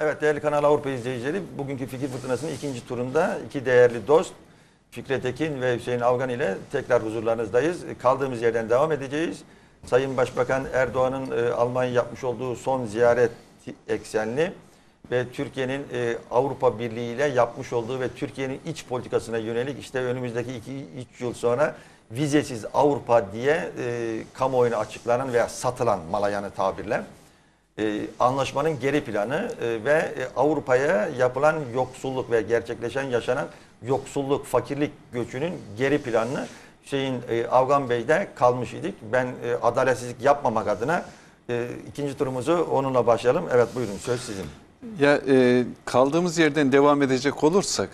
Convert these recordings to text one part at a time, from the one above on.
Evet değerli Kanal Avrupa izleyicileri bugünkü Fikir Fırtınası'nın ikinci turunda iki değerli dost Fikret Ekin ve Hüseyin Avgan ile tekrar huzurlarınızdayız. Kaldığımız yerden devam edeceğiz. Sayın Başbakan Erdoğan'ın e, Almanya yapmış olduğu son ziyaret eksenli ve Türkiye'nin e, Avrupa Birliği ile yapmış olduğu ve Türkiye'nin iç politikasına yönelik işte önümüzdeki 2-3 yıl sonra vizesiz Avrupa diye e, kamuoyuna açıklanan veya satılan malayanı tabirle e, anlaşmanın geri planı e, ve e, Avrupa'ya yapılan yoksulluk ve gerçekleşen yaşanan yoksulluk, fakirlik göçünün geri planını Hüseyin e, Avgan Bey'de kalmış idik. Ben adaletsizlik yapmamak adına ikinci turumuzu onunla başlayalım. Evet buyurun söz sizin. Ya e, kaldığımız yerden devam edecek olursak,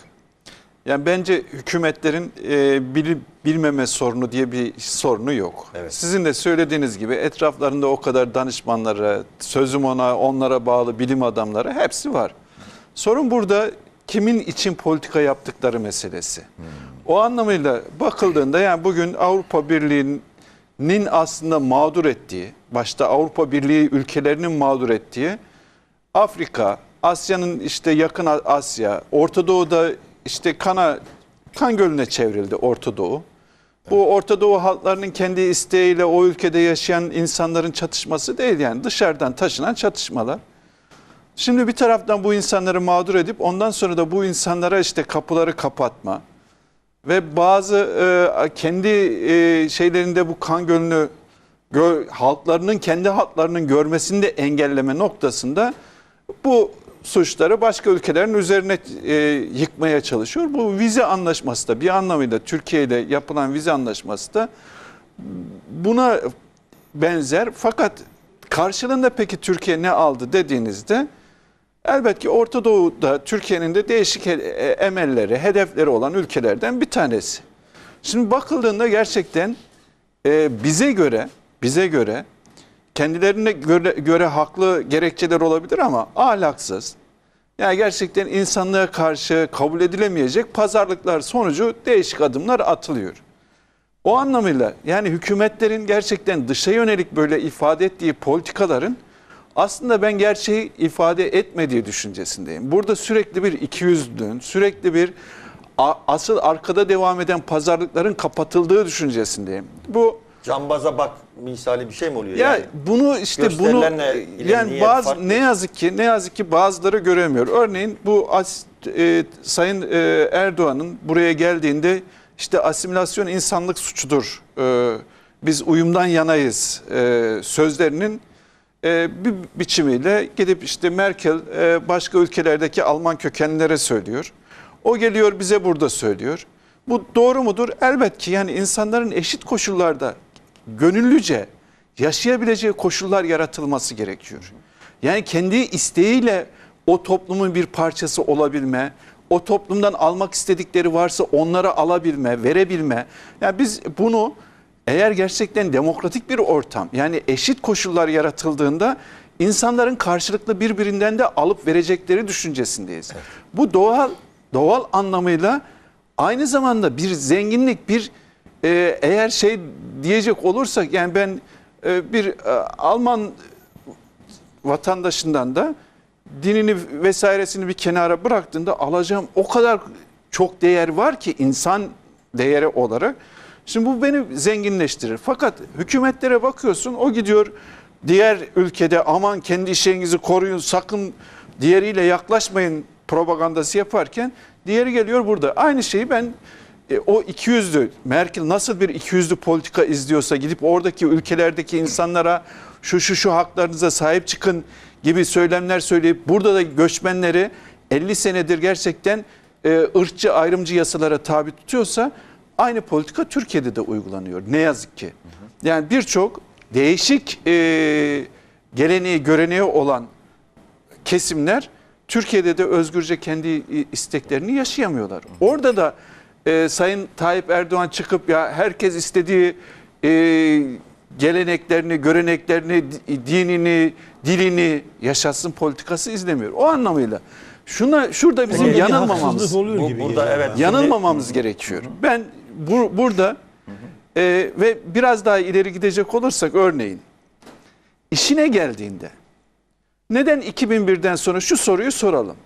yani bence hükümetlerin e, bilip bilmeme sorunu diye bir sorunu yok. Evet. Sizin de söylediğiniz gibi etraflarında o kadar danışmanları, sözüm ona, onlara bağlı bilim adamları hepsi var. Sorun burada kimin için politika yaptıkları meselesi. O anlamıyla bakıldığında yani bugün Avrupa Birliği'nin aslında mağdur ettiği, başta Avrupa Birliği ülkelerinin mağdur ettiği Afrika, Asya'nın işte yakın Asya, Orta Doğu'da işte kana kan gölüne çevrildi Orta Doğu. Bu Orta Doğu halklarının kendi isteğiyle o ülkede yaşayan insanların çatışması değil yani dışarıdan taşınan çatışmalar. Şimdi bir taraftan bu insanları mağdur edip ondan sonra da bu insanlara işte kapıları kapatma ve bazı e, kendi e, şeylerinde bu kan gölünü gö- halklarının kendi halklarının görmesini de engelleme noktasında bu suçları başka ülkelerin üzerine e, yıkmaya çalışıyor. Bu vize anlaşması da bir anlamıyla Türkiye ile yapılan vize anlaşması da buna benzer. Fakat karşılığında peki Türkiye ne aldı dediğinizde elbette ki Orta Doğu'da Türkiye'nin de değişik e, emelleri, hedefleri olan ülkelerden bir tanesi. Şimdi bakıldığında gerçekten e, bize göre bize göre kendilerine göre, göre haklı gerekçeler olabilir ama ahlaksız. Yani gerçekten insanlığa karşı kabul edilemeyecek pazarlıklar sonucu değişik adımlar atılıyor. O anlamıyla yani hükümetlerin gerçekten dışa yönelik böyle ifade ettiği politikaların aslında ben gerçeği ifade etmediği düşüncesindeyim. Burada sürekli bir ikiyüzlülüğün, sürekli bir asıl arkada devam eden pazarlıkların kapatıldığı düşüncesindeyim. Bu Cambaza bak misali bir şey mi oluyor? ya yani? bunu işte bunu yani bazı farklı. ne yazık ki ne yazık ki bazıları göremiyor. Örneğin bu as, e, Sayın e, Erdoğan'ın buraya geldiğinde işte asimilasyon insanlık suçudur. E, biz uyumdan yanayız e, sözlerinin e, bir biçimiyle gidip işte Merkel e, başka ülkelerdeki Alman kökenlilere söylüyor. O geliyor bize burada söylüyor. Bu doğru mudur? Elbet ki yani insanların eşit koşullarda gönüllüce yaşayabileceği koşullar yaratılması gerekiyor. Yani kendi isteğiyle o toplumun bir parçası olabilme, o toplumdan almak istedikleri varsa onlara alabilme, verebilme. Yani biz bunu eğer gerçekten demokratik bir ortam yani eşit koşullar yaratıldığında insanların karşılıklı birbirinden de alıp verecekleri düşüncesindeyiz. Bu doğal doğal anlamıyla aynı zamanda bir zenginlik bir e, eğer şey diyecek olursak yani ben e, bir e, Alman vatandaşından da dinini vesairesini bir kenara bıraktığında alacağım o kadar çok değer var ki insan değeri olarak. Şimdi bu beni zenginleştirir. Fakat hükümetlere bakıyorsun o gidiyor diğer ülkede aman kendi işinizi koruyun sakın diğeriyle yaklaşmayın propagandası yaparken diğeri geliyor burada. Aynı şeyi ben e, o ikiyüzlü Merkel nasıl bir ikiyüzlü politika izliyorsa gidip oradaki ülkelerdeki insanlara şu şu şu haklarınıza sahip çıkın gibi söylemler söyleyip burada da göçmenleri 50 senedir gerçekten e, ırkçı ayrımcı yasalara tabi tutuyorsa aynı politika Türkiye'de de uygulanıyor ne yazık ki. Yani birçok değişik e, geleneği göreneği olan kesimler Türkiye'de de özgürce kendi isteklerini yaşayamıyorlar. Orada da e, Sayın Tayyip Erdoğan çıkıp ya herkes istediği e, geleneklerini, göreneklerini, di- dinini, dilini yaşatsın politikası izlemiyor. O anlamıyla şuna şurada bizim Orada bir yanılmamamız Bu, gibi burada geliyor. evet. şimdi- yanılmamamız gerekiyor. Ben bu, burada e, ve biraz daha ileri gidecek olursak örneğin işine geldiğinde Neden 2001'den sonra şu soruyu soralım.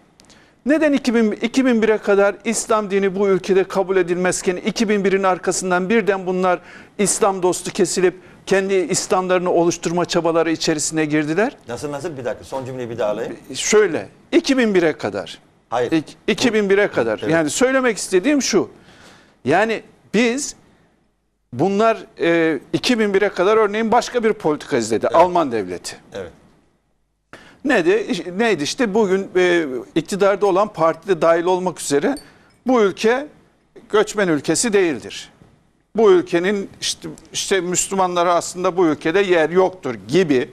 Neden 2000, 2001'e kadar İslam dini bu ülkede kabul edilmezken 2001'in arkasından birden bunlar İslam dostu kesilip kendi İslamlarını oluşturma çabaları içerisine girdiler? Nasıl nasıl bir dakika son cümleyi bir daha alayım. Şöyle 2001'e kadar. Hayır. İk- 2001'e kadar. Evet. Yani söylemek istediğim şu. Yani biz bunlar e, 2001'e kadar örneğin başka bir politika izledi. Alman devleti. Evet. Neydi? Neydi işte bugün e, iktidarda olan partide dahil olmak üzere bu ülke göçmen ülkesi değildir. Bu ülkenin işte, işte Müslümanlara aslında bu ülkede yer yoktur gibi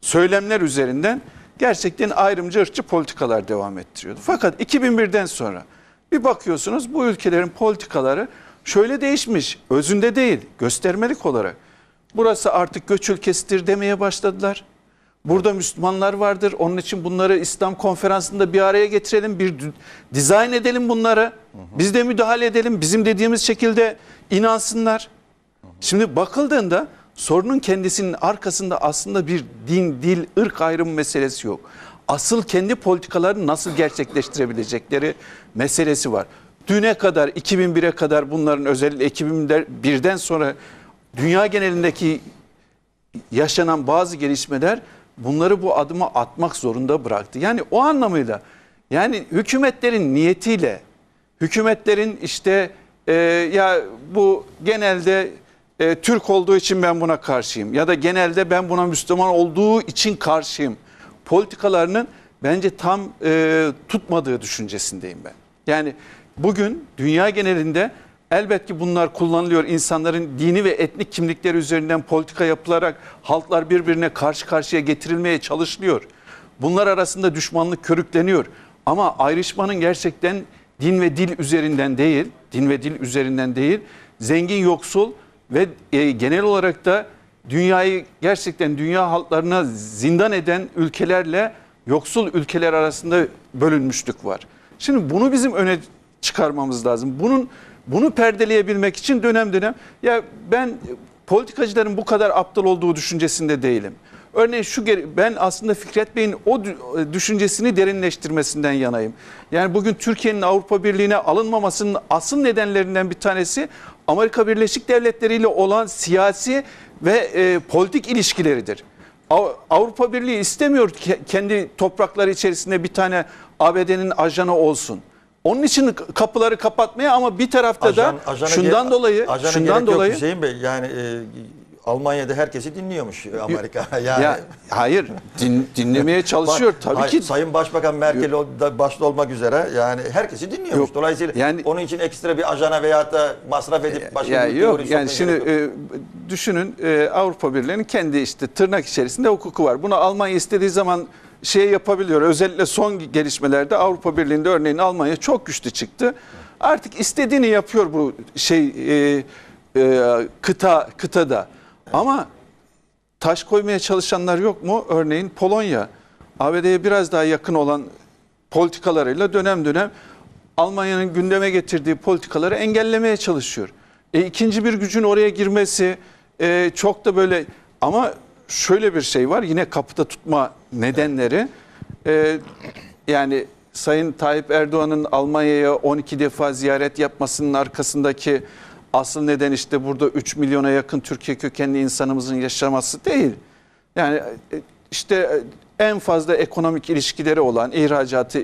söylemler üzerinden gerçekten ayrımcı ırkçı politikalar devam ettiriyordu. Fakat 2001'den sonra bir bakıyorsunuz bu ülkelerin politikaları şöyle değişmiş. Özünde değil, göstermelik olarak. Burası artık göç ülkesidir demeye başladılar. Burada Müslümanlar vardır. Onun için bunları İslam konferansında bir araya getirelim. Bir dizayn edelim bunları. Biz de müdahale edelim. Bizim dediğimiz şekilde inansınlar. Şimdi bakıldığında sorunun kendisinin arkasında aslında bir din, dil, ırk ayrımı meselesi yok. Asıl kendi politikalarını nasıl gerçekleştirebilecekleri meselesi var. Düne kadar 2001'e kadar bunların özellikle 2001'den sonra dünya genelindeki yaşanan bazı gelişmeler bunları bu adımı atmak zorunda bıraktı. Yani o anlamıyla yani hükümetlerin niyetiyle hükümetlerin işte e, ya bu genelde e, Türk olduğu için ben buna karşıyım ya da genelde ben buna Müslüman olduğu için karşıyım politikalarının bence tam e, tutmadığı düşüncesindeyim ben. Yani bugün dünya genelinde elbet ki bunlar kullanılıyor. İnsanların dini ve etnik kimlikleri üzerinden politika yapılarak halklar birbirine karşı karşıya getirilmeye çalışılıyor. Bunlar arasında düşmanlık körükleniyor. Ama ayrışmanın gerçekten din ve dil üzerinden değil, din ve dil üzerinden değil, zengin yoksul ve e, genel olarak da dünyayı gerçekten dünya halklarına zindan eden ülkelerle yoksul ülkeler arasında bölünmüşlük var. Şimdi bunu bizim öne çıkarmamız lazım. Bunun bunu perdeleyebilmek için dönem dönem ya ben politikacıların bu kadar aptal olduğu düşüncesinde değilim. Örneğin şu ben aslında Fikret Bey'in o dü- düşüncesini derinleştirmesinden yanayım. Yani bugün Türkiye'nin Avrupa Birliği'ne alınmamasının asıl nedenlerinden bir tanesi Amerika Birleşik Devletleri ile olan siyasi ve e, politik ilişkileridir. Av- Avrupa Birliği istemiyor kendi toprakları içerisinde bir tane ABD'nin ajanı olsun. Onun için kapıları kapatmaya ama bir tarafta Ajan- da şundan dolayı şundan gerek yok dolayı Hüseyin Bey yani e, Almanya'da herkesi dinliyormuş Amerika. Yani ya hayır din- dinlemeye çalışıyor Bak, tabii hayır, ki. Sayın Başbakan Merkel da başta olmak üzere yani herkesi dinliyormuş. Yok, Dolayısıyla yani- onun için ekstra bir ajana veyahut da masraf edip başka ya bir yok yani şimdi yok. e, düşünün e, Avrupa Birliği'nin kendi işte tırnak içerisinde hukuku var. Bunu Almanya istediği zaman şey yapabiliyor. Özellikle son gelişmelerde Avrupa Birliği'nde örneğin Almanya çok güçlü çıktı. Artık istediğini yapıyor bu şey e, e, kıta kıtada. Ama taş koymaya çalışanlar yok mu? Örneğin Polonya. ABD'ye biraz daha yakın olan politikalarıyla dönem dönem Almanya'nın gündeme getirdiği politikaları engellemeye çalışıyor. E, ikinci bir gücün oraya girmesi e, çok da böyle ama şöyle bir şey var yine kapıda tutma nedenleri e, yani Sayın Tayyip Erdoğan'ın Almanya'ya 12 defa ziyaret yapmasının arkasındaki asıl neden işte burada 3 milyona yakın Türkiye kökenli insanımızın yaşaması değil. Yani e, işte e, en fazla ekonomik ilişkileri olan, ihracatı,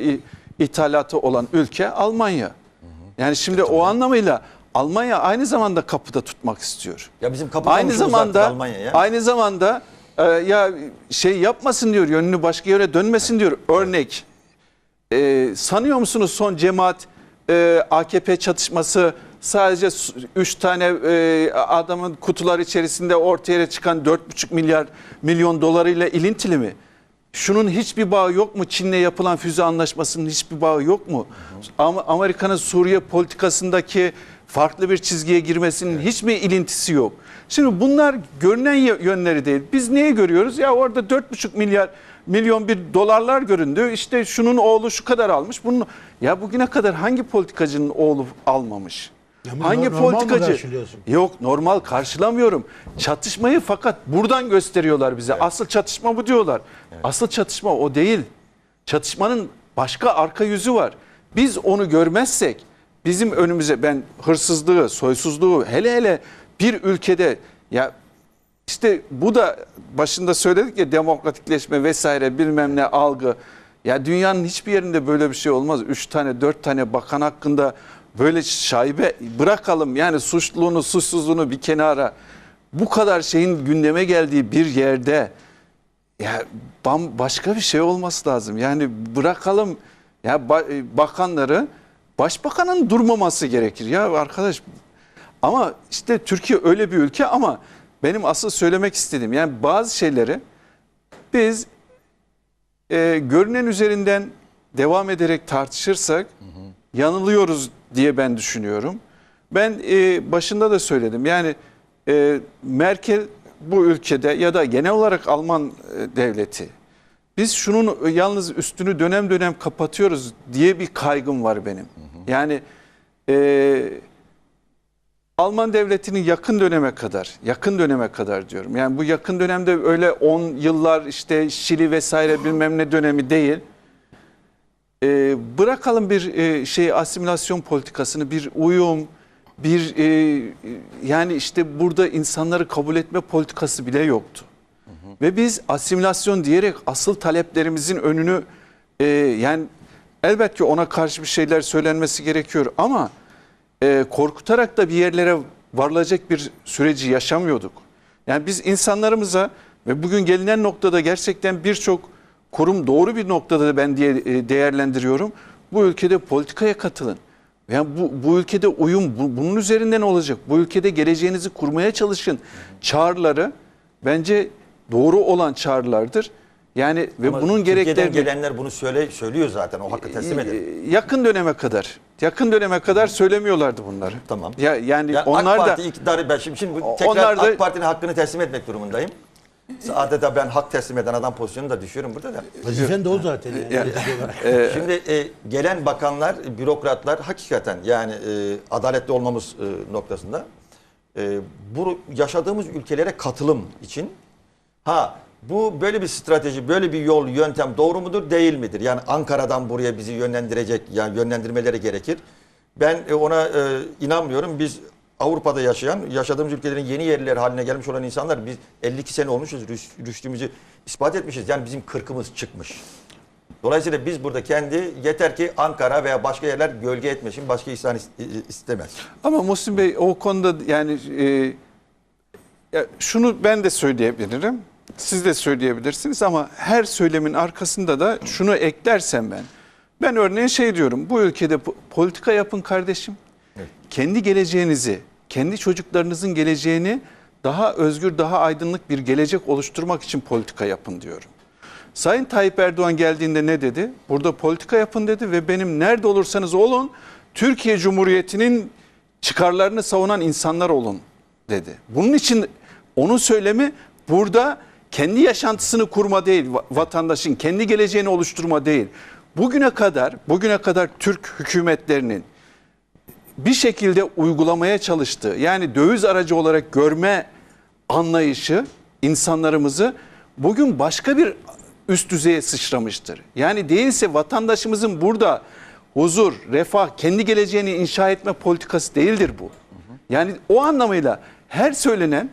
ithalatı olan ülke Almanya. Yani şimdi o anlamıyla Almanya aynı zamanda kapıda tutmak istiyor. Ya bizim kapı Aynı zamanda Almanya ya. aynı zamanda e, ya şey yapmasın diyor, yönünü başka yere dönmesin diyor. Örnek e, sanıyor musunuz son cemaat e, AKP çatışması sadece 3 tane e, adamın kutular içerisinde ortaya çıkan 4,5 milyar milyon dolarıyla ilintili mi? Şunun hiçbir bağı yok mu? Çin'le yapılan füze anlaşmasının hiçbir bağı yok mu? Amerika'nın Suriye politikasındaki farklı bir çizgiye girmesinin hiç mi ilintisi yok? Şimdi bunlar görünen yönleri değil. Biz neyi görüyoruz? Ya orada 4,5 milyar milyon bir dolarlar göründü. İşte şunun oğlu şu kadar almış. Bunun ya bugüne kadar hangi politikacının oğlu almamış? Yani Hangi politikacı? Yok normal karşılamıyorum. Çatışmayı fakat buradan gösteriyorlar bize. Asıl çatışma bu diyorlar. Asıl çatışma o değil. Çatışmanın başka arka yüzü var. Biz onu görmezsek bizim önümüze ben hırsızlığı, soysuzluğu hele hele bir ülkede ya işte bu da başında söyledik ya demokratikleşme vesaire bilmem ne algı. Ya dünyanın hiçbir yerinde böyle bir şey olmaz. Üç tane dört tane bakan hakkında böyle şaibe bırakalım. Yani suçluluğunu suçsuzluğunu bir kenara. Bu kadar şeyin gündeme geldiği bir yerde ya bam başka bir şey olması lazım. Yani bırakalım ya ba- bakanları başbakanın durmaması gerekir. Ya arkadaş ama işte Türkiye öyle bir ülke ama benim asıl söylemek istediğim yani bazı şeyleri biz e, görünen üzerinden devam ederek tartışırsak yanılıyoruz diye ben düşünüyorum. Ben e, başında da söyledim yani e, Merkel bu ülkede ya da genel olarak Alman e, devleti biz şunun yalnız üstünü dönem dönem kapatıyoruz diye bir kaygım var benim. Yani e, Alman devletinin yakın döneme kadar, yakın döneme kadar diyorum. Yani bu yakın dönemde öyle 10 yıllar işte Şili vesaire bilmem ne dönemi değil. Ee, bırakalım bir e, şey asimilasyon politikasını, bir uyum, bir e, yani işte burada insanları kabul etme politikası bile yoktu. Ve biz asimilasyon diyerek asıl taleplerimizin önünü e, yani elbette ki ona karşı bir şeyler söylenmesi gerekiyor ama e, korkutarak da bir yerlere varılacak bir süreci yaşamıyorduk. Yani biz insanlarımıza ve bugün gelinen noktada gerçekten birçok kurum doğru bir noktada da ben diye e, değerlendiriyorum. Bu ülkede politikaya katılın. Yani bu, bu ülkede uyum bu- bunun üzerinden olacak. Bu ülkede geleceğinizi kurmaya çalışın. Çağrıları bence doğru olan çağrılardır. Yani ve Ama bunun gereklerini gelenler bunu söyle söylüyor zaten. O hakkı teslim edin. e, yakın döneme kadar yakın döneme kadar söylemiyorlardı bunları. Tamam. Ya yani, Yani onlar AK da Parti iktidarı ben şimdi, şimdi tekrar onlar da- AK Parti'nin hakkını teslim etmek durumundayım. Adeta ben hak teslim eden adam pozisyonunu da düşüyorum burada da. Vazifen de o zaten. Yani. Şimdi e, gelen bakanlar, bürokratlar hakikaten yani e, adaletli olmamız e, noktasında e, bu yaşadığımız ülkelere katılım için ha bu böyle bir strateji, böyle bir yol, yöntem doğru mudur, değil midir? Yani Ankara'dan buraya bizi yönlendirecek, yani yönlendirmeleri gerekir. Ben e, ona e, inanmıyorum. Biz Avrupa'da yaşayan, yaşadığımız ülkelerin yeni yerlileri haline gelmiş olan insanlar biz 52 sene olmuşuz, rüş- ispat etmişiz. Yani bizim kırkımız çıkmış. Dolayısıyla biz burada kendi yeter ki Ankara veya başka yerler gölge etmesin, başka insan is- istemez. ama Muhsin Bey o konuda yani e, ya şunu ben de söyleyebilirim. Siz de söyleyebilirsiniz ama her söylemin arkasında da şunu eklersem ben. Ben örneğin şey diyorum. Bu ülkede po- politika yapın kardeşim. Kendi geleceğinizi, kendi çocuklarınızın geleceğini daha özgür, daha aydınlık bir gelecek oluşturmak için politika yapın diyorum. Sayın Tayyip Erdoğan geldiğinde ne dedi? Burada politika yapın dedi ve benim nerede olursanız olun Türkiye Cumhuriyeti'nin çıkarlarını savunan insanlar olun dedi. Bunun için onun söylemi burada kendi yaşantısını kurma değil, va- vatandaşın kendi geleceğini oluşturma değil. Bugüne kadar, bugüne kadar Türk hükümetlerinin bir şekilde uygulamaya çalıştığı yani döviz aracı olarak görme anlayışı insanlarımızı bugün başka bir üst düzeye sıçramıştır. Yani değilse vatandaşımızın burada huzur, refah, kendi geleceğini inşa etme politikası değildir bu. Yani o anlamıyla her söylenen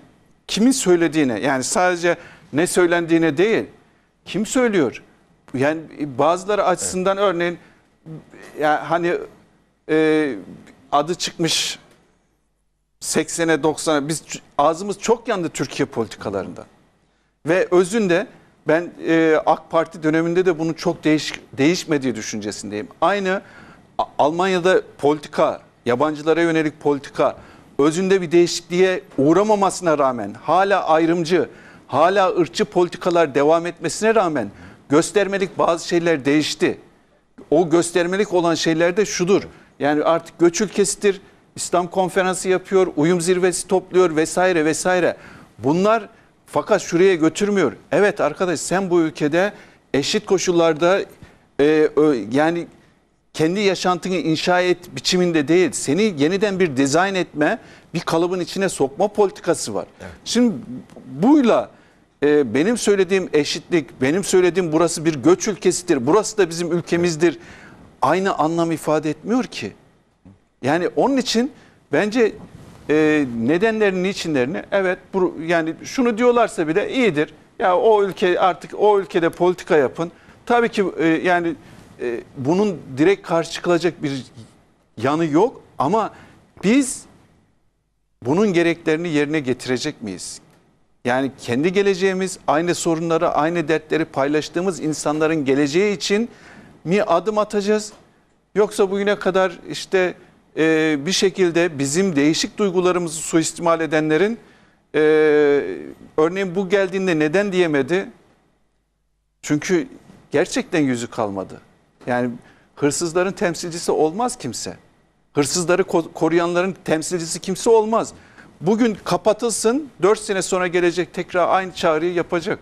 kimin söylediğine yani sadece ne söylendiğine değil kim söylüyor? Yani bazıları açısından örneğin ya hani e, adı çıkmış 80'e 90'a biz ağzımız çok yandı Türkiye politikalarında. Ve özünde ben e, AK Parti döneminde de bunun çok değiş, değişmediği düşüncesindeyim. Aynı Almanya'da politika, yabancılara yönelik politika özünde bir değişikliğe uğramamasına rağmen hala ayrımcı, hala ırkçı politikalar devam etmesine rağmen göstermelik bazı şeyler değişti o göstermelik olan şeyler de şudur. Yani artık göç ülkesidir. İslam konferansı yapıyor, uyum zirvesi topluyor vesaire vesaire. Bunlar fakat şuraya götürmüyor. Evet arkadaş sen bu ülkede eşit koşullarda e, ö- yani kendi yaşantını inşa et biçiminde değil. Seni yeniden bir dizayn etme, bir kalıbın içine sokma politikası var. Şimdi buyla e, benim söylediğim eşitlik, benim söylediğim burası bir göç ülkesidir, burası da bizim ülkemizdir. Aynı anlam ifade etmiyor ki. Yani onun için bence e, nedenlerini, niçinlerini evet bu, yani şunu diyorlarsa bile iyidir. Ya o ülke artık o ülkede politika yapın. Tabii ki e, yani e, bunun direkt karşı çıkılacak bir yanı yok ama biz bunun gereklerini yerine getirecek miyiz? Yani kendi geleceğimiz, aynı sorunları, aynı dertleri paylaştığımız insanların geleceği için mi adım atacağız? Yoksa bugüne kadar işte e, bir şekilde bizim değişik duygularımızı suistimal edenlerin e, örneğin bu geldiğinde neden diyemedi? Çünkü gerçekten yüzü kalmadı. Yani hırsızların temsilcisi olmaz kimse. Hırsızları ko- koruyanların temsilcisi kimse olmaz. Bugün kapatılsın, 4 sene sonra gelecek tekrar aynı çağrıyı yapacak.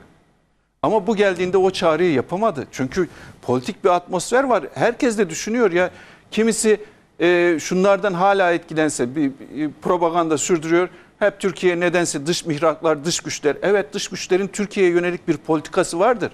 Ama bu geldiğinde o çağrıyı yapamadı. Çünkü politik bir atmosfer var. Herkes de düşünüyor ya. Kimisi e, şunlardan hala etkilense bir, bir propaganda sürdürüyor. Hep Türkiye nedense dış mihraklar, dış güçler. Evet dış güçlerin Türkiye'ye yönelik bir politikası vardır.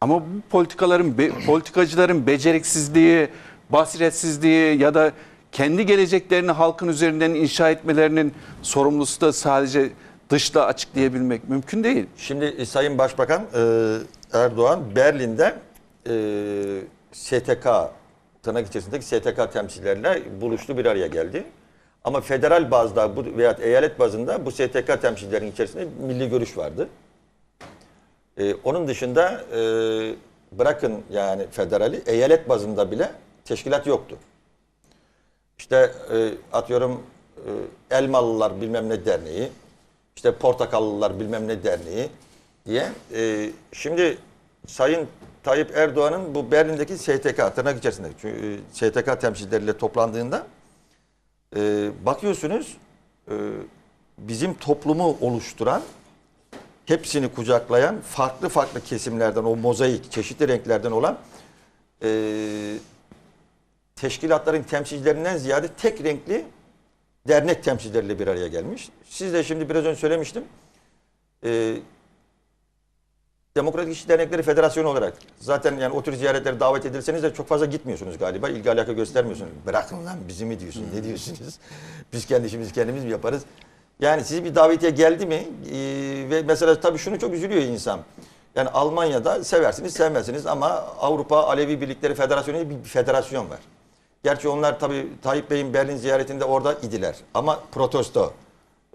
Ama bu politikaların, be- politikacıların beceriksizliği, basiretsizliği ya da kendi geleceklerini halkın üzerinden inşa etmelerinin sorumlusu da sadece dışla açıklayabilmek mümkün değil. Şimdi e, Sayın Başbakan e, Erdoğan Berlin'de e, STK tırnak içerisindeki STK temsilcileriyle buluştu bir araya geldi. Ama federal bazda bu veya eyalet bazında bu STK temsilcilerinin içerisinde milli görüş vardı. E, onun dışında e, bırakın yani federali eyalet bazında bile teşkilat yoktu. İşte e, atıyorum e, Elmalılar bilmem ne derneği, işte Portakallılar bilmem ne derneği diye. E, şimdi Sayın Tayyip Erdoğan'ın bu Berlin'deki STK tırnak içerisinde çünkü, e, STK temsilcileriyle toplandığında e, bakıyorsunuz e, bizim toplumu oluşturan hepsini kucaklayan farklı farklı kesimlerden o mozaik çeşitli renklerden olan e, teşkilatların temsilcilerinden ziyade tek renkli dernek temsilcileriyle bir araya gelmiş. Siz de şimdi biraz önce söylemiştim. Ee, Demokratik İşçi Dernekleri Federasyonu olarak zaten yani o tür ziyaretlere davet edilseniz de çok fazla gitmiyorsunuz galiba. İlgi alaka göstermiyorsunuz. Bırakın lan bizi mi diyorsun? Ne diyorsunuz? Biz kendi işimizi kendimiz mi yaparız? Yani siz bir davetiye geldi mi? Ee, ve mesela tabii şunu çok üzülüyor insan. Yani Almanya'da seversiniz sevmezsiniz ama Avrupa Alevi Birlikleri Federasyonu diye bir federasyon var. Gerçi onlar tabii Tayyip Bey'in Berlin ziyaretinde orada idiler. Ama protesto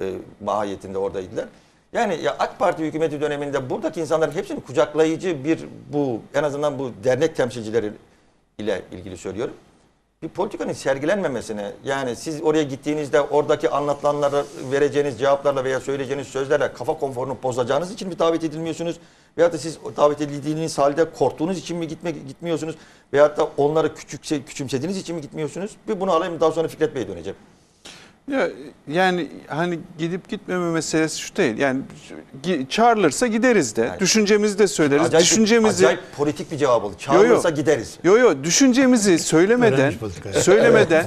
e, mahiyetinde orada idiler. Yani ya AK Parti hükümeti döneminde buradaki insanların hepsini kucaklayıcı bir bu en azından bu dernek temsilcileri ile ilgili söylüyorum. Bir politikanın sergilenmemesine yani siz oraya gittiğinizde oradaki anlatılanlara vereceğiniz cevaplarla veya söyleyeceğiniz sözlerle kafa konforunu bozacağınız için mi davet edilmiyorsunuz? Veyahut da siz davet edildiğiniz halde korktuğunuz için mi gitme, gitmiyorsunuz? Veyahut da onları küçük, küçümsediğiniz için mi gitmiyorsunuz? Bir bunu alayım daha sonra Fikret Bey'e döneceğim. Ya yani hani gidip gitmeme meselesi şu değil. Yani çağrılırsa gideriz de. Yani- Düşüncemizi de söyleriz. Acayip, düşüncemizi acayip politik bir cevap oldu. Çağırırsa gideriz. Yo yo düşüncemizi söylemeden söylemeden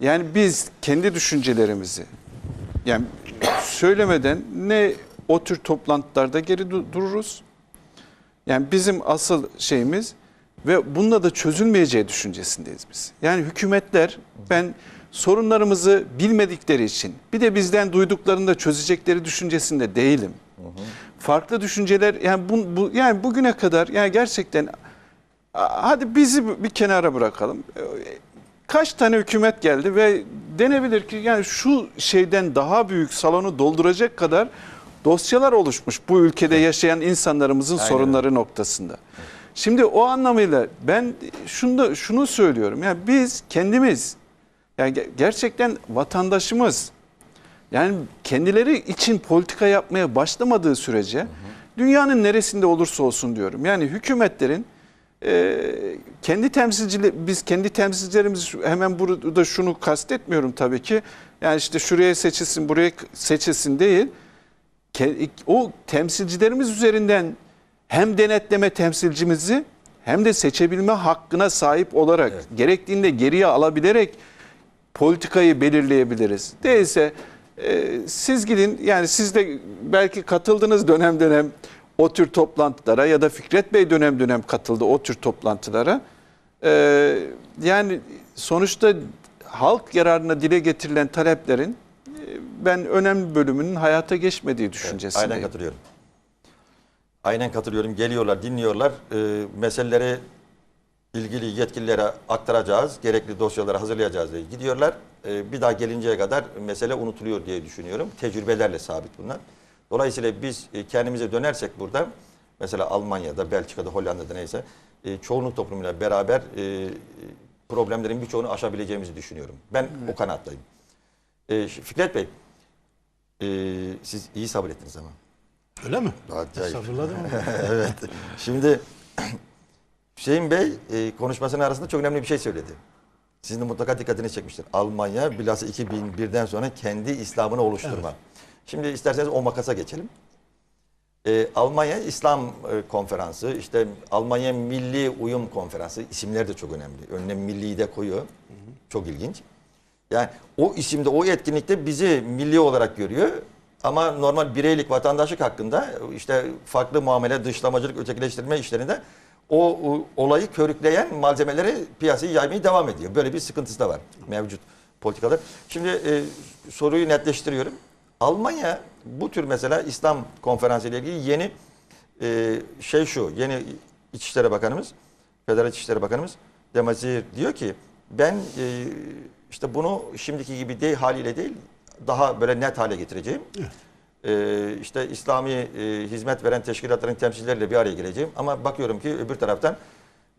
yani biz kendi düşüncelerimizi yani söylemeden ne o tür toplantılarda geri du- dururuz. Yani bizim asıl şeyimiz ve bununla da çözülmeyeceği düşüncesindeyiz biz. Yani hükümetler ben sorunlarımızı bilmedikleri için bir de bizden duyduklarını da çözecekleri düşüncesinde değilim. Farklı düşünceler yani bu, bu yani bugüne kadar yani gerçekten hadi bizi bir kenara bırakalım. Kaç tane hükümet geldi ve denebilir ki yani şu şeyden daha büyük salonu dolduracak kadar dosyalar oluşmuş bu ülkede yaşayan insanlarımızın Aynen sorunları noktasında. Şimdi o anlamıyla ben şunu da, şunu söylüyorum. Yani biz kendimiz yani ge- gerçekten vatandaşımız yani kendileri için politika yapmaya başlamadığı sürece dünyanın neresinde olursa olsun diyorum. Yani hükümetlerin e, kendi temsilcileri biz kendi temsilcilerimiz hemen burada şunu kastetmiyorum tabii ki. Yani işte şuraya seçilsin, buraya seçilsin değil. O temsilcilerimiz üzerinden hem denetleme temsilcimizi hem de seçebilme hakkına sahip olarak gerektiğinde geriye alabilerek politikayı belirleyebiliriz. Değilse e, siz gidin yani siz de belki katıldınız dönem dönem o tür toplantılara ya da Fikret Bey dönem dönem katıldı o tür toplantılara. E, yani sonuçta halk yararına dile getirilen taleplerin ben önemli bölümünün hayata geçmediği düşüncesindeyim. Aynen katılıyorum. Aynen katılıyorum. Geliyorlar, dinliyorlar. E, meseleleri ilgili yetkililere aktaracağız. Gerekli dosyaları hazırlayacağız diye gidiyorlar. E, bir daha gelinceye kadar mesele unutuluyor diye düşünüyorum. Tecrübelerle sabit bunlar. Dolayısıyla biz e, kendimize dönersek burada mesela Almanya'da, Belçika'da, Hollanda'da neyse e, çoğunluk toplumuyla beraber e, problemlerin birçoğunu aşabileceğimizi düşünüyorum. Ben o kanaattayım. E, Fikret Bey, e, siz iyi sabrettiniz ama. Öyle mi? Acayip. Sabırladım. evet. Şimdi Hüseyin Bey e, konuşmasının arasında çok önemli bir şey söyledi. Sizin de mutlaka dikkatini çekmiştir. Almanya bilhassa 2001'den sonra kendi İslam'ını oluşturma. Şimdi isterseniz o makasa geçelim. E, Almanya İslam e, Konferansı, işte Almanya Milli Uyum Konferansı, isimler de çok önemli. Önüne milli de koyuyor. Çok ilginç. Yani o isimde, o etkinlikte bizi milli olarak görüyor. Ama normal bireylik, vatandaşlık hakkında işte farklı muamele, dışlamacılık, ötekileştirme işlerinde o, o olayı körükleyen malzemeleri piyasaya yaymaya devam ediyor. Böyle bir sıkıntısı da var mevcut politikada. Şimdi e, soruyu netleştiriyorum. Almanya bu tür mesela İslam konferansı ile ilgili yeni e, şey şu, yeni İçişleri Bakanımız, Federal İçişleri Bakanımız Demazir diyor ki ben e, işte bunu şimdiki gibi değil haliyle değil daha böyle net hale getireceğim. E, işte İslami e, hizmet veren teşkilatların temsilcileriyle bir araya geleceğim. Ama bakıyorum ki öbür taraftan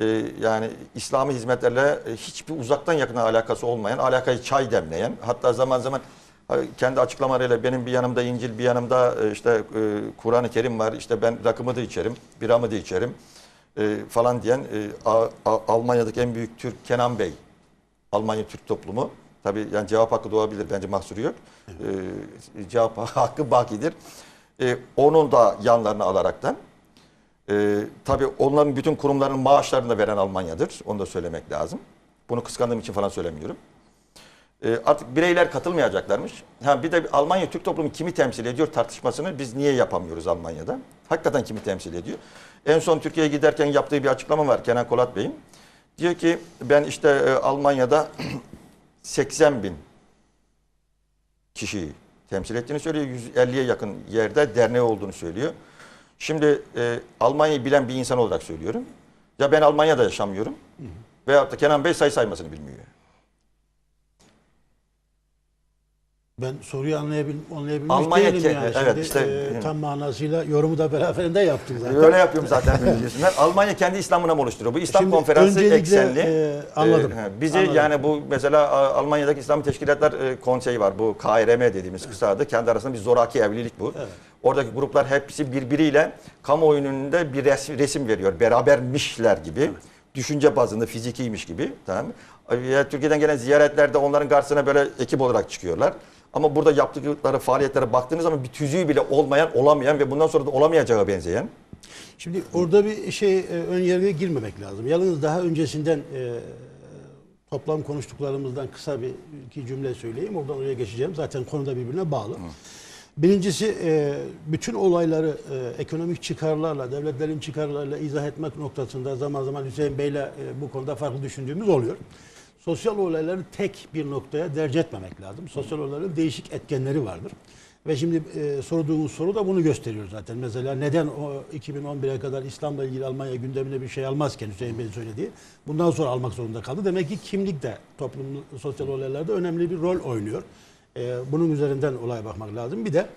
e, yani İslami hizmetlerle e, hiçbir uzaktan yakına alakası olmayan, alakayı çay demleyen, hatta zaman zaman kendi açıklamalarıyla benim bir yanımda İncil, bir yanımda e, işte e, Kur'an-ı Kerim var, işte ben rakımı da içerim, biramı da içerim e, falan diyen e, A- A- Almanya'daki en büyük Türk Kenan Bey, Almanya Türk toplumu. Tabii yani cevap hakkı doğabilir bence mahsuru yok. E, cevap hakkı bakidir. E, onun da yanlarını alaraktan e, tabii onların bütün kurumların maaşlarını da veren Almanya'dır. Onu da söylemek lazım. Bunu kıskandığım için falan söylemiyorum. E, artık bireyler katılmayacaklarmış. Ha, bir de Almanya Türk toplumu kimi temsil ediyor tartışmasını biz niye yapamıyoruz Almanya'da? Hakikaten kimi temsil ediyor? En son Türkiye'ye giderken yaptığı bir açıklama var Kenan Kolat Bey'in. Diyor ki ben işte e, Almanya'da 80 bin kişiyi temsil ettiğini söylüyor. 150'ye yakın yerde derneği olduğunu söylüyor. Şimdi e, Almanya'yı bilen bir insan olarak söylüyorum. Ya ben Almanya'da yaşamıyorum. Veyahut da Kenan Bey sayı saymasını bilmiyor. Ben soruyu anlayabil, anlayabilmiş Almanya değilim yani. evet, Şimdi, işte- e, tam manasıyla yorumu da beraberinde yaptım zaten. Öyle yapıyorum zaten böyle diyorsunlar. Almanya kendi İslam'ına mı oluşturuyor? Bu İslam Şimdi konferansı eksenli. e, anladım. E, bizi Anladım. yani bu mesela Almanya'daki İslam Teşkilatlar e, Konseyi var. Bu KRM dediğimiz kısa adı. Kendi arasında bir zoraki evlilik bu. Oradaki gruplar hepsi birbiriyle kamuoyunun önünde bir res- resim veriyor. Berabermişler gibi. Düşünce bazında fizikiymiş gibi. Tamam mı? Ya, Türkiye'den gelen ziyaretlerde onların karşısına böyle ekip olarak çıkıyorlar. Ama burada yaptıkları faaliyetlere baktığınız zaman bir tüzüğü bile olmayan, olamayan ve bundan sonra da olamayacağı benzeyen. Şimdi orada bir şey e, ön yargıya girmemek lazım. Yalnız daha öncesinden e, toplam konuştuklarımızdan kısa bir iki cümle söyleyeyim. Oradan oraya geçeceğim. Zaten konu da birbirine bağlı. Birincisi e, bütün olayları e, ekonomik çıkarlarla, devletlerin çıkarlarıyla izah etmek noktasında zaman zaman Hüseyin Bey'le e, bu konuda farklı düşündüğümüz oluyor. Sosyal olayları tek bir noktaya derc etmemek lazım. Sosyal olayların değişik etkenleri vardır. Ve şimdi e, sorduğumuz soru da bunu gösteriyor zaten. Mesela neden o 2011'e kadar İslam'la ilgili Almanya gündemine bir şey almazken Hüseyin Bey'in söylediği bundan sonra almak zorunda kaldı. Demek ki kimlik de toplum sosyal olaylarda önemli bir rol oynuyor. E, bunun üzerinden olaya bakmak lazım. Bir de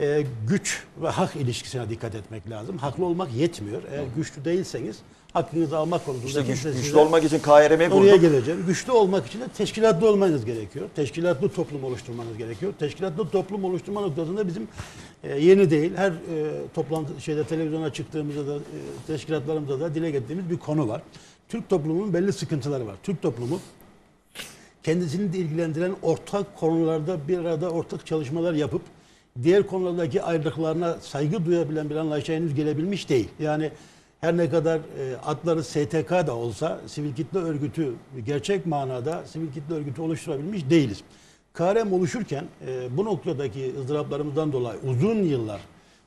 e, güç ve hak ilişkisine dikkat etmek lazım. Haklı olmak yetmiyor. Eğer güçlü değilseniz hakkınızı almak konusunda İşte güç- güçlü olmak için KRM'yi Oraya kurduk. geleceğim. Güçlü olmak için de teşkilatlı olmanız gerekiyor. Teşkilatlı toplum oluşturmanız gerekiyor. Teşkilatlı toplum oluşturma noktasında bizim e, yeni değil. Her e, toplantı şeyde televizyona çıktığımızda da e, teşkilatlarımızda da dile getirdiğimiz bir konu var. Türk toplumunun belli sıkıntıları var. Türk toplumu kendisini de ilgilendiren ortak konularda bir arada ortak çalışmalar yapıp diğer konulardaki ayrılıklarına saygı duyabilen bir anlayışa henüz gelebilmiş değil. Yani her ne kadar e, adları STK da olsa sivil kitle örgütü gerçek manada sivil kitle örgütü oluşturabilmiş değiliz. KRM oluşurken e, bu noktadaki ızdıraplarımızdan dolayı uzun yıllar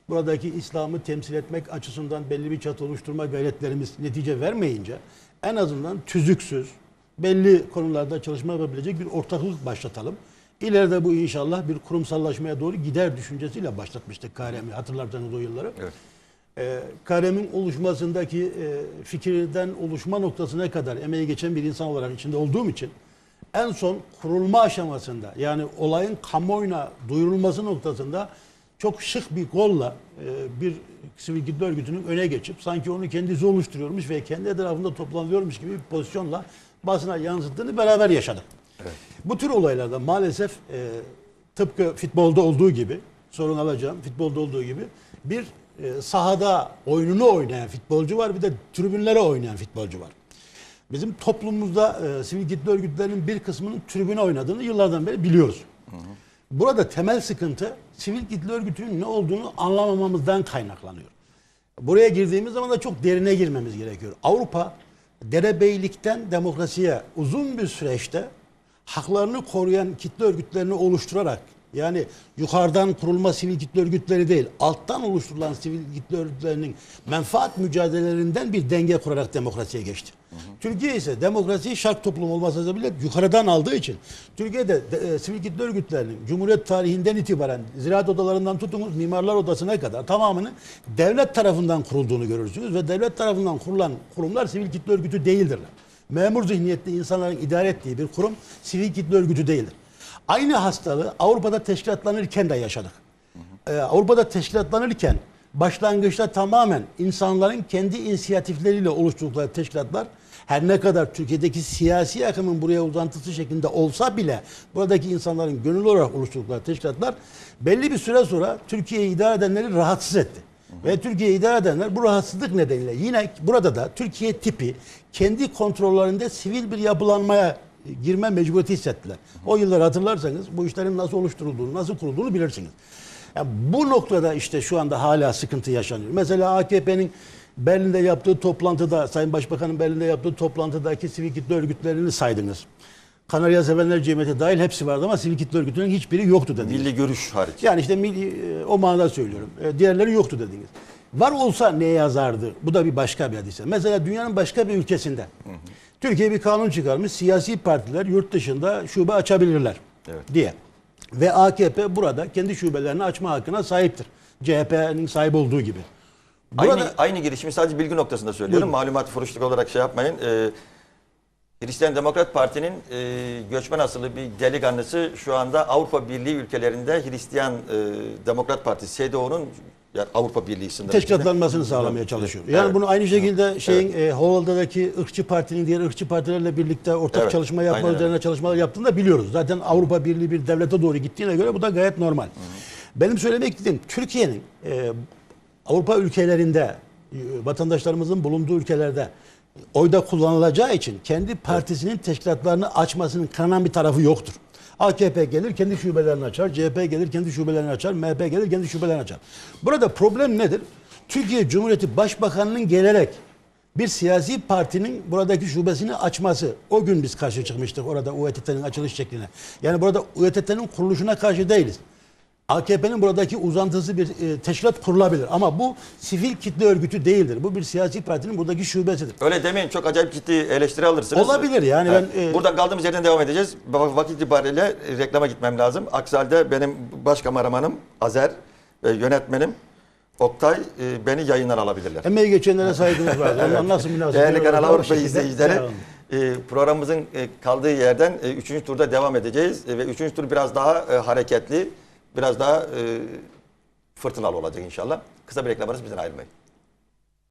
buradaki İslam'ı temsil etmek açısından belli bir çatı oluşturma gayretlerimiz netice vermeyince en azından tüzüksüz, belli konularda çalışma yapabilecek bir ortaklık başlatalım. İleride bu inşallah bir kurumsallaşmaya doğru gider düşüncesiyle başlatmıştık KRM'i hatırlarsanız o yılları. Evet. Ee, KRM'in oluşmasındaki e, fikirden oluşma noktasına kadar emeği geçen bir insan olarak içinde olduğum için en son kurulma aşamasında yani olayın kamuoyuna duyurulması noktasında çok şık bir golla e, bir sivil kitle örgütünün öne geçip sanki onu kendisi oluşturuyormuş ve kendi etrafında toplanıyormuş gibi bir pozisyonla basına yansıttığını beraber yaşadık. Bu tür olaylarda maalesef e, tıpkı futbolda olduğu gibi sorun alacağım futbolda olduğu gibi bir e, sahada oyununu oynayan futbolcu var bir de tribünlere oynayan futbolcu var. Bizim toplumumuzda e, sivil kitle örgütlerinin bir kısmının tribüne oynadığını yıllardan beri biliyoruz. Burada temel sıkıntı sivil kitle örgütünün ne olduğunu anlamamamızdan kaynaklanıyor. Buraya girdiğimiz zaman da çok derine girmemiz gerekiyor. Avrupa derebeylikten demokrasiye uzun bir süreçte haklarını koruyan kitle örgütlerini oluşturarak yani yukarıdan kurulma sivil kitle örgütleri değil, alttan oluşturulan sivil kitle örgütlerinin menfaat mücadelelerinden bir denge kurarak demokrasiye geçti. Türkiye ise demokrasiyi şark toplum olmasa bile yukarıdan aldığı için Türkiye'de de, e, sivil kitle örgütlerinin Cumhuriyet tarihinden itibaren ziraat odalarından tutunuz mimarlar odasına kadar tamamını devlet tarafından kurulduğunu görürsünüz ve devlet tarafından kurulan kurumlar sivil kitle örgütü değildirler. Memur zihniyetli insanların idare ettiği bir kurum sivil kitle örgütü değildir. Aynı hastalığı Avrupa'da teşkilatlanırken de yaşadık. Ee, Avrupa'da teşkilatlanırken başlangıçta tamamen insanların kendi inisiyatifleriyle oluşturdukları teşkilatlar her ne kadar Türkiye'deki siyasi akımın buraya uzantısı şeklinde olsa bile buradaki insanların gönüllü olarak oluşturdukları teşkilatlar belli bir süre sonra Türkiye'yi idare edenleri rahatsız etti. Ve Türkiye'yi idare edenler bu rahatsızlık nedeniyle yine burada da Türkiye tipi kendi kontrollerinde sivil bir yapılanmaya girme mecburiyeti hissettiler. O yılları hatırlarsanız bu işlerin nasıl oluşturulduğunu, nasıl kurulduğunu bilirsiniz. Yani bu noktada işte şu anda hala sıkıntı yaşanıyor. Mesela AKP'nin Berlin'de yaptığı toplantıda, Sayın Başbakan'ın Berlin'de yaptığı toplantıdaki sivil kitle örgütlerini saydınız. Kanarya Sevenler Cemiyeti dahil hepsi vardı ama sivil kitle örgütünün hiçbiri yoktu dediniz. Milli görüş hariç. Yani işte milli, e, o manada söylüyorum. E, Diğerleri yoktu dediniz. Var olsa ne yazardı? Bu da bir başka bir hadise. Mesela dünyanın başka bir ülkesinde. Türkiye bir kanun çıkarmış. Siyasi partiler yurt dışında şube açabilirler Evet. diye. Ve AKP burada kendi şubelerini açma hakkına sahiptir. CHP'nin sahip olduğu gibi. Burada Aynı, aynı girişimi sadece bilgi noktasında söylüyorum. Buyurun. Malumat furuşluk olarak şey yapmayın. Ee, Hristiyan Demokrat Parti'nin e, göçmen asıllı bir delikanlısı şu anda Avrupa Birliği ülkelerinde Hristiyan e, Demokrat Partisi SDO'nun yani Avrupa Birliği sınırları teşkilatlanmasını sağlamaya Evet, çalışıyor. evet. Yani bunu aynı şekilde şeyin e, Hollanda'daki ırkçı partinin diğer ırkçı partilerle birlikte ortak Evet, çalışma yapma aynen üzerine çalışmalar yaptığını da biliyoruz. Zaten Avrupa Birliği bir devlete doğru gittiğine göre bu da gayet normal. Benim söylemek istediğim Türkiye'nin e, Avrupa ülkelerinde e, vatandaşlarımızın bulunduğu ülkelerde oyda kullanılacağı için kendi partisinin teşkilatlarını açmasının kınanan bir tarafı yoktur. AKP gelir kendi şubelerini açar, CHP gelir kendi şubelerini açar, MHP gelir kendi şubelerini açar. Burada problem nedir? Türkiye Cumhuriyeti Başbakanı'nın gelerek bir siyasi partinin buradaki şubesini açması. O gün biz karşı çıkmıştık orada UETT'nin açılış şekline. Yani burada UETT'nin kuruluşuna karşı değiliz. AKP'nin buradaki uzantısı bir e, teşkilat kurulabilir ama bu sivil kitle örgütü değildir. Bu bir siyasi partinin buradaki şubesidir. Öyle demeyin çok acayip ciddi eleştiri alırsınız. Olabilir yani Evet. ben, e, Buradan kaldığımız yerden devam edeceğiz. Va- Vakit itibariyle e, reklama gitmem lazım. Aksi halde benim baş kameramanım Azer ve yönetmenim Oktay e, beni yayından alabilirler. Emeği geçenlere saygımız var. Onlar nasıl münasebet? Değerli Kanal Avrupa şekilde izleyicileri e, programımızın e, kaldığı yerden 3. turda devam edeceğiz. E, ve 3. tur biraz daha e, hareketli, biraz daha e, fırtınalı olacak inşallah. Kısa bir reklam arası bizden ayrılmayın.